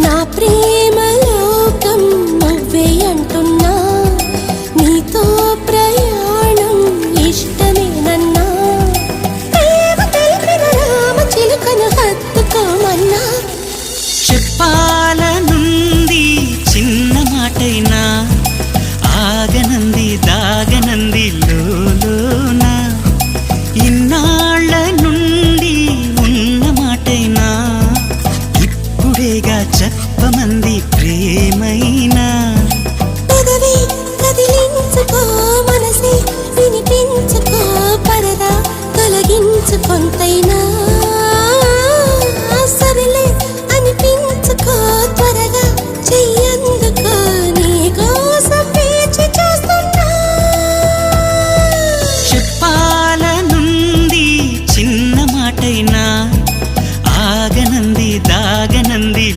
నా ప్రేమ చెప్పమంది ప్రేమైనా? పదవి కదిలించుకో మనసే వినిపించుకో పరదా తొలగించు కొంతైనా సరిలే అనిపించుకో త్వరగా చెయ్యందుకో నీ కోసం వేచి చూస్తున్నా. చెప్పాలనుంది చిన్న మాటైనా ఆగనంది